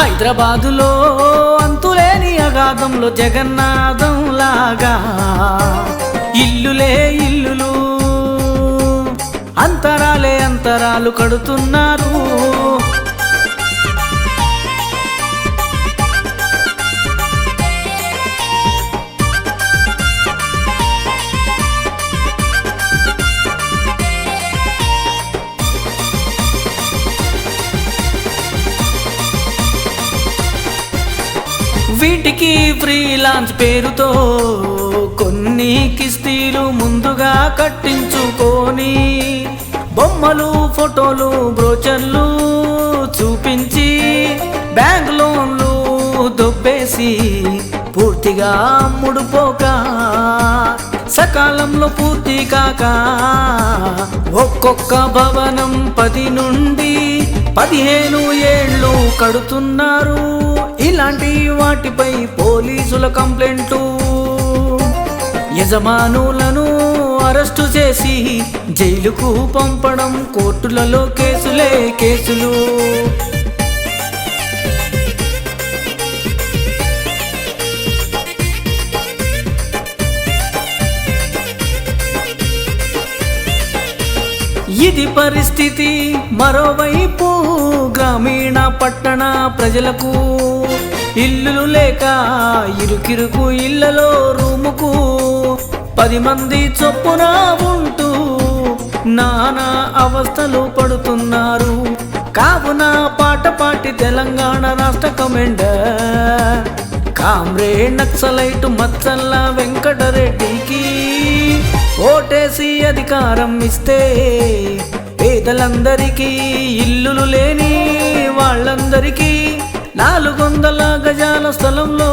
హైదరాబాదులో అంతులేని అగాధంలో జగన్నాథం లాగా. ఇల్లులే ఇల్లులు అంతరాలే అంతరాలు కడుతున్నారు. వీటికి ఫ్రీలాన్స్ పేరుతో కొన్ని కిస్తీలు ముందుగా కట్టించుకొని బొమ్మలు ఫోటోలు బ్రోచర్లు చూపించి బ్యాంక్ లోన్లు దొబ్బేసి పూర్తిగా ముడిపోక సకాలంలో పూర్తి కాక ఒక్కొక్క భవనం పది నుండి పదిహేను ఏళ్ళు కడుతున్నారు. ఇలాంటి వాటిపై పోలీసుల కంప్లైంట్లు యజమానులను అరెస్టు చేసి జైలుకు పంపడం కోర్టులలో కేసులే కేసులు. ఇది పరిస్థితి. మరోవైపు గ్రామీణ పట్టణ ప్రజలకు ఇల్లులు లేక ఇరుకిరుకు ఇళ్ళలో రూముకు పది మంది చొప్పున ఉంటూ నానా అవస్థలు పడుతున్నారు. కావున పాట పాటి తెలంగాణ రాష్ట్ర కమెండర్ కామ్రే నక్సలైట్ మచ్చల్ల వెంకటరెడ్డికి ఓటేసి అధికారం ఇస్తే పేదలందరికీ ఇల్లులు లేని వాళ్ళందరికీ నాలుగు వందల గజాల స్థలంలో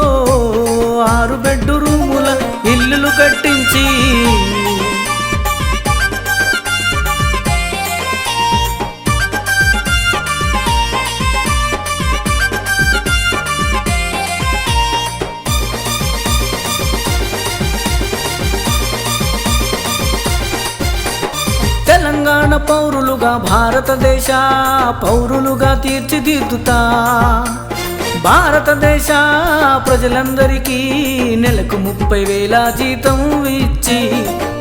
ఆరు బెడ్ రూముల ఇల్లులు కట్టించి తెలంగాణ పౌరులుగా భారతదేశ పౌరులుగా తీర్చిదిద్దుతా. భారతదేశ ప్రజలందరికీ నెలకు ముప్పై వేల జీతం ఇచ్చి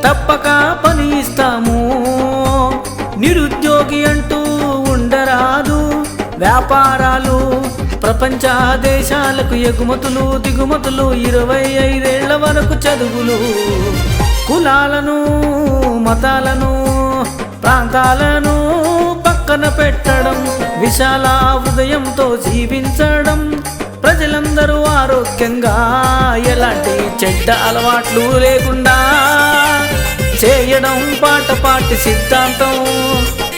తప్పక పని ఇస్తాము. నిరుద్యోగి అంటూ ఉండరాదు వ్యాపారాలు ప్రపంచ దేశాలకు ఎగుమతులు దిగుమతులు ఇరవై ఐదేళ్ళ వరకు చదువులు. కులాలను మతాలను ప్రాంతాలను పక్కన పెట్టడం విశాల హృదయంతో జీవించడం ప్రజలందరూ ఆరోగ్యంగా ఎలాంటి చెడ్డ అలవాట్లు లేకుండా చేయడం పాట పాటి సిద్ధాంతం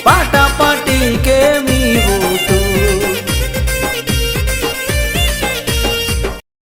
పాట పా